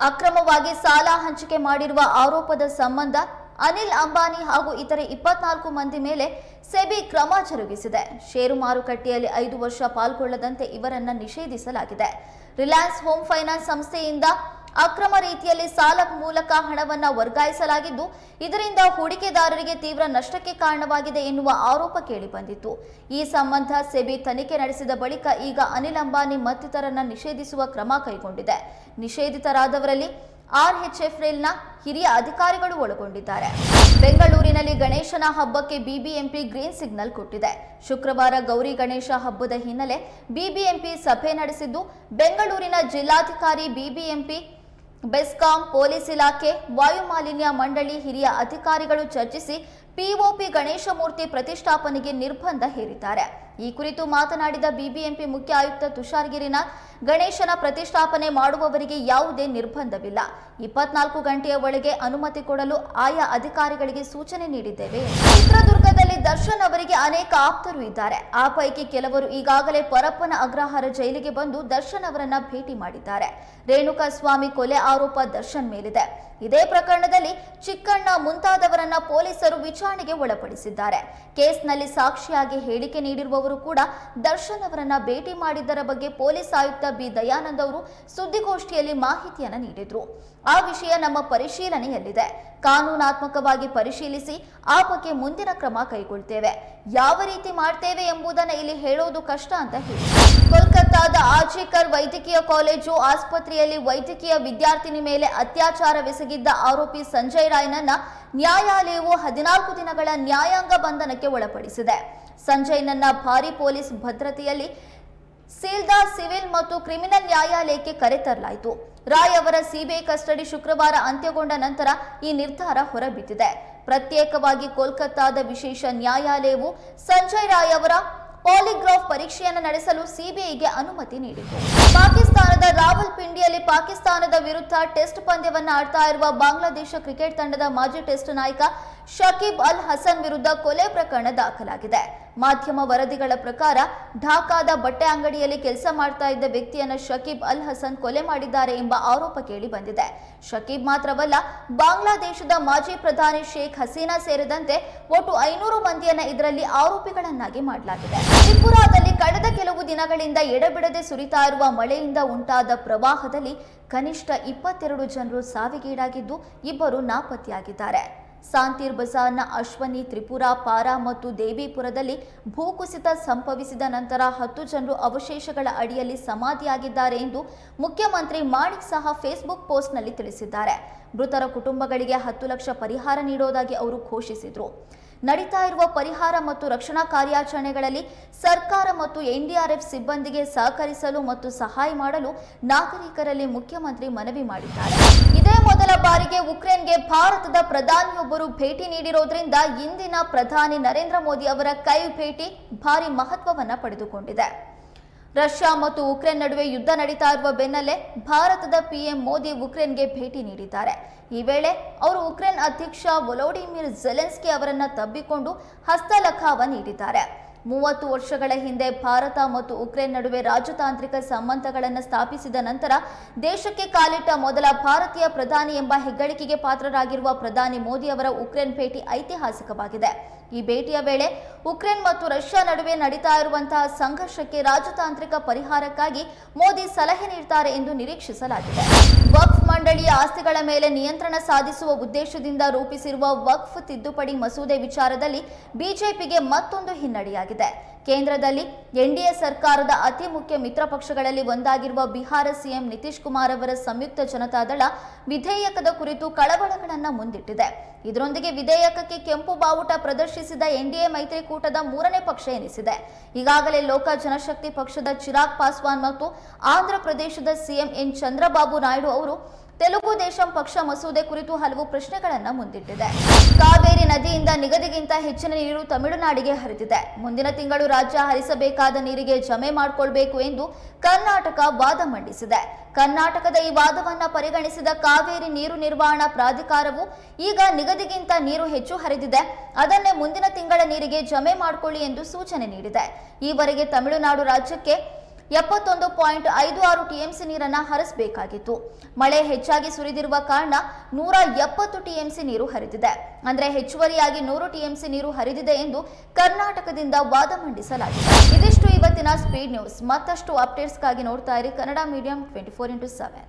ಅಕ್ರಮವಾಗಿ ಸಾಲ ಹಂಚಿಕೆ ಮಾಡಿರುವ ಆರೋಪದ ಸಂಬಂಧ ಅನಿಲ್ ಅಂಬಾನಿ ಹಾಗೂ ಇತರೆ ಇಪ್ಪತ್ನಾಲ್ಕು ಮಂದಿ ಮೇಲೆ ಸೆಬಿ ಕ್ರಮ ಜರುಗಿಸಿದೆ. ಷೇರು ಮಾರುಕಟ್ಟೆಯಲ್ಲಿ ಐದು ವರ್ಷ ಪಾಲ್ಗೊಳ್ಳದಂತೆ ಇವರನ್ನ ನಿಷೇಧಿಸಲಾಗಿದೆ. ರಿಲಯನ್ಸ್ ಹೋಮ್ ಫೈನಾನ್ಸ್ ಸಂಸ್ಥೆಯಿಂದ ಅಕ್ರಮ ರೀತಿಯಲ್ಲಿ ಸಾಲ ಮೂಲಕ ಹಣವನ್ನು ವರ್ಗಾಯಿಸಲಾಗಿದ್ದು, ಇದರಿಂದ ಹೂಡಿಕೆದಾರರಿಗೆ ತೀವ್ರ ನಷ್ಟಕ್ಕೆ ಕಾರಣವಾಗಿದೆ ಎನ್ನುವ ಆರೋಪ ಕೇಳಿಬಂದಿತ್ತು ಈ ಸಂಬಂಧ ಸೆಬಿ ತನಿಖೆ ನಡೆಸಿದ ಬಳಿಕ ಈಗ ಅನಿಲ್ ಅಂಬಾನಿ ಮತ್ತಿತರನ್ನ ನಿಷೇಧಿಸುವ ಕ್ರಮ ಕೈಗೊಂಡಿದೆ. ನಿಷೇಧಿತರಾದವರಲ್ಲಿ ಆರ್ಎಚ್ಎಫ್ಎಲ್ನ ಹಿರಿಯ ಅಧಿಕಾರಿಗಳು ಒಳಗೊಂಡಿದ್ದಾರೆ. ಬೆಂಗಳೂರಿನಲ್ಲಿ ಗಣೇಶನ ಹಬ್ಬಕ್ಕೆ ಬಿಬಿಎಂಪಿ ಗ್ರೀನ್ ಸಿಗ್ನಲ್ ಕೊಟ್ಟಿದೆ. ಶುಕ್ರವಾರ ಗೌರಿ ಗಣೇಶ ಹಬ್ಬದ ಹಿನ್ನೆಲೆ ಬಿಬಿಎಂಪಿ ಸಭೆ ನಡೆಸಿದ್ದು, ಬೆಂಗಳೂರಿನ ಜಿಲ್ಲಾಧಿಕಾರಿ ಬಿಬಿಎಂಪಿ ಬೆಸ್ಕಾಂ ಪೊಲೀಸ್ ಇಲಾಖೆ ವಾಯುಮಾಲಿನ್ಯ ಮಂಡಳಿ ಹಿರಿಯ ಅಧಿಕಾರಿಗಳು ಚರ್ಚಿಸಿ ಪಿಒಪಿ ಗಣೇಶ ಮೂರ್ತಿ ಪ್ರತಿಷ್ಠಾಪನೆಗೆ ನಿರ್ಬಂಧ ಹೇರಿದ್ದಾರೆ. ಈ ಕುರಿತು ಮಾತನಾಡಿದ ಬಿಬಿಎಂಪಿ ಮುಖ್ಯ ಆಯುಕ್ತ ತುಷಾರ್ ಗಿರಿನಾಥ್, ಗಣೇಶನ ಪ್ರತಿಷ್ಠಾಪನೆ ಮಾಡುವವರಿಗೆ ಯಾವುದೇ ನಿರ್ಬಂಧವಿಲ್ಲ. ಇಪ್ಪತ್ನಾಲ್ಕು ಗಂಟೆಯ ಒಳಗೆ ಅನುಮತಿ ಕೊಡಲು ಆಯಾ ಅಧಿಕಾರಿಗಳಿಗೆ ಸೂಚನೆ ನೀಡಿದ್ದೇವೆ. ಚಿತ್ರದುರ್ಗದಲ್ಲಿ ದರ್ಶನ್ ಅವರಿಗೆ ಅನೇಕ ಆಪ್ತರು ಇದ್ದಾರೆ. ಆ ಪೈಕಿ ಕೆಲವರು ಈಗಾಗಲೇ ಪರಪ್ಪನ ಅಗ್ರಹಾರ ಜೈಲಿಗೆ ಬಂದು ದರ್ಶನ್ ಅವರನ್ನ ಭೇಟಿ ಮಾಡಿದ್ದಾರೆ. ರೇಣುಕಾ ಸ್ವಾಮಿ ಕೊಲೆ ಆರೋಪ ದರ್ಶನ್ ಮೇಲಿದೆ. ಇದೇ ಪ್ರಕರಣದಲ್ಲಿ ಚಿಕ್ಕಣ್ಣ ಮುಂತಾದವರನ್ನ ಪೊಲೀಸರು ವಿಚಾರಣೆಗೆ ಒಳಪಡಿಸಿದ್ದಾರೆ. ಕೇಸ್ನಲ್ಲಿ ಸಾಕ್ಷಿಯಾಗಿ ಹೇಳಿಕೆ ನೀಡಿರುವವರು ಕೂಡ ದರ್ಶನ್ ಅವರನ್ನ ಭೇಟಿ ಮಾಡಿದ್ದರ ಬಗ್ಗೆ ಪೊಲೀಸ್ ಆಯುಕ್ತ ಬಿ. ದಯಾನಂದ್ ಅವರು ಸುದ್ದಿಗೋಷ್ಠಿಯಲ್ಲಿ ಮಾಹಿತಿಯನ್ನು ನೀಡಿದ್ರು. ಆ ವಿಷಯ ನಮ್ಮ ಪರಿಶೀಲನೆಯಲ್ಲಿದೆ. ಕಾನೂನಾತ್ಮಕವಾಗಿ ಪರಿಶೀಲಿಸಿ ಆ ಬಗ್ಗೆ ಮುಂದಿನ ಕ್ರಮ ಕೈಗೊಳ್ತೇವೆ. ಯಾವ ರೀತಿ ಮಾಡ್ತೇವೆ ಎಂಬುದನ್ನ ಇಲ್ಲಿ ಹೇಳೋದು ಕಷ್ಟ ಅಂತ ಹೇಳಿ. ಕೋಲ್ಕತ್ತಾದ ಆಚೇಕರ್ ವೈದ್ಯಕೀಯ ಕಾಲೇಜು ಆಸ್ಪತ್ರೆಯಲ್ಲಿ ವೈದ್ಯಕೀಯ ವಿದ್ಯಾರ್ಥಿನಿ ಮೇಲೆ ಅತ್ಯಾಚಾರವೆಸಗಿದ್ದ ಆರೋಪಿ ಸಂಜಯ್ ರಾಯ್ನನ್ನ ನ್ಯಾಯಾಲಯವು ಹದಿನಾಲ್ಕು ದಿನಗಳ ನ್ಯಾಯಾಂಗ ಬಂಧನಕ್ಕೆ ಒಳಪಡಿಸಿದೆ. ಸಂಜಯ್ನನ್ನ ಭಾರಿ ಪೊಲೀಸ್ ಭದ್ರತೆಯಲ್ಲಿ ಸೀಲ್ದಾ ಸಿವಿಲ್ ಮತ್ತು ಕ್ರಿಮಿನಲ್ ನ್ಯಾಯಾಲಯಕ್ಕೆ ಕರೆತರಲಾಯಿತು ರಾಯ್ ಅವರ ಸಿಬಿಐ ಕಸ್ಟಡಿ ಶುಕ್ರವಾರ ಅಂತ್ಯಗೊಂಡ ನಂತರ ಈ ನಿರ್ಧಾರ ಹೊರಬಿದ್ದಿದೆ. ಪ್ರತ್ಯೇಕವಾಗಿ ಕೋಲ್ಕತ್ತಾದ ವಿಶೇಷ ನ್ಯಾಯಾಲಯವು ಸಂಜಯ್ ರಾಯ್ ಅವರ ಪಾಲಿಗ್ರಾಫ್ ಪರೀಕ್ಷೆಯನ್ನು ನಡೆಸಲು ಸಿಬಿಐಗೆ ಅನುಮತಿ ನೀಡಿತು. ಪಾಕಿಸ್ತಾನದ ರಾವಲ್ ಪಿಂಡಿಯಲ್ಲಿ ಪಾಕಿಸ್ತಾನದ ವಿರುದ್ಧ ಟೆಸ್ಟ್ ಪಂದ್ಯವನ್ನು ಆಡ್ತಾ ಇರುವ ಬಾಂಗ್ಲಾದೇಶ ಕ್ರಿಕೆಟ್ ತಂಡದ ಮಾಜಿ ಟೆಸ್ಟ್ ನಾಯಕ ಶಕೀಬ್ ಅಲ್ ಹಸನ್ ವಿರುದ್ಧ ಕೊಲೆ ಪ್ರಕರಣ ದಾಖಲಾಗಿದೆ. ಮಾಧ್ಯಮ ವರದಿಗಳ ಪ್ರಕಾರ ಢಾಕಾದ ಬಟ್ಟೆ ಅಂಗಡಿಯಲ್ಲಿ ಕೆಲಸ ಮಾಡ್ತಾ ಇದ್ದ ವ್ಯಕ್ತಿಯನ್ನ ಶಕೀಬ್ ಅಲ್ ಹಸನ್ ಕೊಲೆ ಮಾಡಿದ್ದಾರೆ ಎಂಬ ಆರೋಪ ಕೇಳಿ ಬಂದಿದೆ. ಶಕೀಬ್ ಮಾತ್ರವಲ್ಲ, ಬಾಂಗ್ಲಾದೇಶದ ಮಾಜಿ ಪ್ರಧಾನಿ ಶೇಖ್ ಹಸೀನಾ ಸೇರಿದಂತೆ ಒಟ್ಟು ಐನೂರು ಮಂದಿಯನ್ನ ಇದರಲ್ಲಿ ಆರೋಪಿಗಳನ್ನಾಗಿ ಮಾಡಲಾಗಿದೆ. ತ್ರಿಪುರಾದಲ್ಲಿ ಕಳೆದ ಕೆಲವು ದಿನಗಳಿಂದ ಎಡಬಿಡದೆ ಸುರಿತಾ ಇರುವ ಮಳೆಯಿಂದ ಉಂಟಾದ ಪ್ರವಾಹದಲ್ಲಿ ಕನಿಷ್ಠ ಇಪ್ಪತ್ತೆರಡು ಜನರು ಸಾವಿಗೀಡಾಗಿದ್ದು, ಇಬ್ಬರು ನಾಪತ್ತೆಯಾಗಿದ್ದಾರೆ. ಸಾಂತೀರ್ ಬಜಾರ್ನ ಅಶ್ವನಿ ತ್ರಿಪುರ, ಪಾರಾ ಮತ್ತು ದೇವಿಪುರದಲ್ಲಿ ಭೂಕುಸಿತ ಸಂಭವಿಸಿದ ನಂತರ ಹತ್ತು ಜನರು ಅವಶೇಷಗಳ ಅಡಿಯಲ್ಲಿ ಸಮಾಧಿಯಾಗಿದ್ದಾರೆ ಎಂದು ಮುಖ್ಯಮಂತ್ರಿ ಮಾಣಿಕ್ ಸಹ ಫೇಸ್ಬುಕ್ ಪೋಸ್ಟ್ನಲ್ಲಿ ತಿಳಿಸಿದ್ದಾರೆ. ಮೃತರ ಕುಟುಂಬಗಳಿಗೆ ಹತ್ತು ಲಕ್ಷ ಪರಿಹಾರ ನೀಡೋದಾಗಿ ಅವರು ಘೋಷಿಸಿದರು. ನಡೀತಾ ಇರುವ ಪರಿಹಾರ ಮತ್ತು ರಕ್ಷಣಾ ಕಾರ್ಯಾಚರಣೆಗಳಲ್ಲಿ ಸರ್ಕಾರ ಮತ್ತು ಎನ್ಡಿಆರ್ಎಫ್ ಸಿಬ್ಬಂದಿಗೆ ಸಹಕರಿಸಲು ಮತ್ತು ಸಹಾಯ ಮಾಡಲು ನಾಗರಿಕರಲ್ಲಿ ಮುಖ್ಯಮಂತ್ರಿ ಮನವಿ ಮಾಡಿದ್ದಾರೆ. ಇದೇ ಮೊದಲ ಬಾರಿಗೆ ಉಕ್ರೇನ್ಗೆ ಭಾರತದ ಪ್ರಧಾನಿಯೊಬ್ಬರು ಭೇಟಿ ನೀಡಿರೋದ್ರಿಂದ ಇಂದಿನ ಪ್ರಧಾನಿ ನರೇಂದ್ರ ಮೋದಿ ಅವರ ಕೈ ಭೇಟಿ ಭಾರಿ ಮಹತ್ವವನ್ನು ಪಡೆದುಕೊಂಡಿದೆ. ರಷ್ಯಾ ಮತ್ತು ಉಕ್ರೇನ್ ನಡುವೆ ಯುದ್ಧ ನಡೀತಾ ಇರುವ ಬೆನ್ನಲ್ಲೇ ಭಾರತದ ಪಿಎಂ ಮೋದಿ ಉಕ್ರೇನ್ಗೆ ಭೇಟಿ ನೀಡಿದ್ದಾರೆ. ಈ ವೇಳೆ ಅವರು ಉಕ್ರೇನ್ ಅಧ್ಯಕ್ಷ ವೊಲೋಡಿಮಿರ್ ಜೆಲೆನ್ಸ್ಕಿ ಅವರನ್ನ ತಬ್ಬಿಕೊಂಡು ಹಸ್ತಲಖಾವ ನೀಡಿದ್ದಾರೆ. ಮೂವತ್ತು ವರ್ಷಗಳ ಹಿಂದೆ ಭಾರತ ಮತ್ತು ಉಕ್ರೇನ್ ನಡುವೆ ರಾಜತಾಂತ್ರಿಕ ಸಂಬಂಧಗಳನ್ನು ಸ್ಥಾಪಿಸಿದ ನಂತರ ದೇಶಕ್ಕೆ ಕಾಲಿಟ್ಟ ಮೊದಲ ಭಾರತೀಯ ಪ್ರಧಾನಿ ಎಂಬ ಹೆಗ್ಗಳಿಕೆಗೆ ಪಾತ್ರರಾಗಿರುವ ಪ್ರಧಾನಿ ಮೋದಿ ಅವರ ಉಕ್ರೇನ್ ಭೇಟಿ ಐತಿಹಾಸಿಕವಾಗಿದೆ. ಈ ಭೇಟಿಯ ವೇಳೆ ಉಕ್ರೇನ್ ಮತ್ತು ರಷ್ಯಾ ನಡುವೆ ನಡೀತಾ ಇರುವಂತಹ ಸಂಘರ್ಷಕ್ಕೆ ರಾಜತಾಂತ್ರಿಕ ಪರಿಹಾರಕ್ಕಾಗಿ ಮೋದಿ ಸಲಹೆ ನೀಡುತ್ತಾರೆ ಎಂದು ನಿರೀಕ್ಷಿಸಲಾಗಿದೆ. ಮಂಡಳಿಯ ಆಸ್ತಿಗಳ ಮೇಲೆ ನಿಯಂತ್ರಣ ಸಾಧಿಸುವ ಉದ್ದೇಶದಿಂದ ರೂಪಿಸಿರುವ ವಕ್ಫ್ ತಿದ್ದುಪಡಿ ಮಸೂದೆ ವಿಚಾರದಲ್ಲಿ ಬಿಜೆಪಿಗೆ ಮತ್ತೊಂದು ಹಿನ್ನಡೆಯಾಗಿದೆ. ಕೇಂದ್ರದಲ್ಲಿ ಎನ್ಡಿಎ ಸರ್ಕಾರದ ಅತಿ ಮುಖ್ಯ ಮಿತ್ರ ಪಕ್ಷಗಳಲ್ಲಿ ಒಂದಾಗಿರುವ ಬಿಹಾರ ಸಿಎಂ ನಿತೀಶ್ ಕುಮಾರ್ ಅವರ ಸಂಯುಕ್ತ ಜನತಾದಳ ವಿಧೇಯಕದ ಕುರಿತು ಕಳವಳಗಳನ್ನು ಮುಂದಿಟ್ಟಿದೆ. ಇದರೊಂದಿಗೆ ವಿಧೇಯಕಕ್ಕೆ ಕೆಂಪು ಬಾವುಟ ಪ್ರದರ್ಶಿಸಿದ ಎನ್ಡಿಎ ಮೈತ್ರಿಕೂಟದ ಮೂರನೇ ಪಕ್ಷ ಎನಿಸಿದೆ. ಈಗಾಗಲೇ ಲೋಕ ಜನಶಕ್ತಿ ಪಕ್ಷದ ಚಿರಾಗ್ ಪಾಸ್ವಾನ್ ಮತ್ತು ಆಂಧ್ರ ಪ್ರದೇಶದ ಸಿಎಂ ಎನ್. ಚಂದ್ರಬಾಬು ನಾಯ್ಡು ಅವರು ತೆಲುಗು ದೇಶಂ ಪಕ್ಷ ಮಸೂದೆ ಕುರಿತು ಹಲವು ಪ್ರಶ್ನೆಗಳನ್ನು ಮುಂದಿಟ್ಟಿದೆ. ಕಾವೇರಿ ನದಿಯಿಂದ ನಿಗದಿಗಿಂತ ಹೆಚ್ಚಿನ ನೀರು ತಮಿಳುನಾಡಿಗೆ ಹರಿದಿದೆ. ಮುಂದಿನ ತಿಂಗಳು ರಾಜ್ಯ ಹರಿಸಬೇಕಾದ ನೀರಿಗೆ ಜಮೆ ಮಾಡಿಕೊಳ್ಬೇಕು ಎಂದು ಕರ್ನಾಟಕ ವಾದ ಮಂಡಿಸಿದೆ. ಕರ್ನಾಟಕದ ಈ ವಾದವನ್ನು ಪರಿಗಣಿಸಿದ ಕಾವೇರಿ ನೀರು ನಿರ್ವಹಣಾ ಪ್ರಾಧಿಕಾರವು ಈಗ ನಿಗದಿಗಿಂತ ನೀರು ಹೆಚ್ಚು ಹರಿದಿದೆ. ಅದನ್ನೇ ಮುಂದಿನ ತಿಂಗಳ ನೀರಿಗೆ ಜಮೆ ಮಾಡಿಕೊಳ್ಳಿ ಎಂದು ಸೂಚನೆ ನೀಡಿದೆ. ಈವರೆಗೆ ತಮಿಳುನಾಡು ರಾಜ್ಯಕ್ಕೆ ಎಪ್ಪತ್ತೊಂದು ಪಾಯಿಂಟ್ ಐದು ಆರು ಟಿಎಂಸಿ ನೀರನ್ನ ಹರಿಸಬೇಕಾಗಿತ್ತು. ಮಳೆ ಹೆಚ್ಚಾಗಿ ಸುರಿದಿರುವ ಕಾರಣ ನೂರ ಎಪ್ಪತ್ತು ಟಿಎಂಸಿ ನೀರು ಹರಿದಿದೆ. ಅಂದ್ರೆ ಹೆಚ್ಚುವರಿಯಾಗಿ ನೂರು ಟಿಎಂಸಿ ನೀರು ಹರಿದಿದೆ ಎಂದು ಕರ್ನಾಟಕದಿಂದ ವಾದ ಮಂಡಿಸಲಾಗಿದೆ. ಇದಿಷ್ಟು ಇವತ್ತಿನ ಸ್ಪೀಡ್ ನ್ಯೂಸ್ ಮತ್ತಷ್ಟು ಅಪ್ಡೇಟ್ಸ್ಗಾಗಿ ನೋಡ್ತಾ ಇರಿ Kannada medium twenty four into seven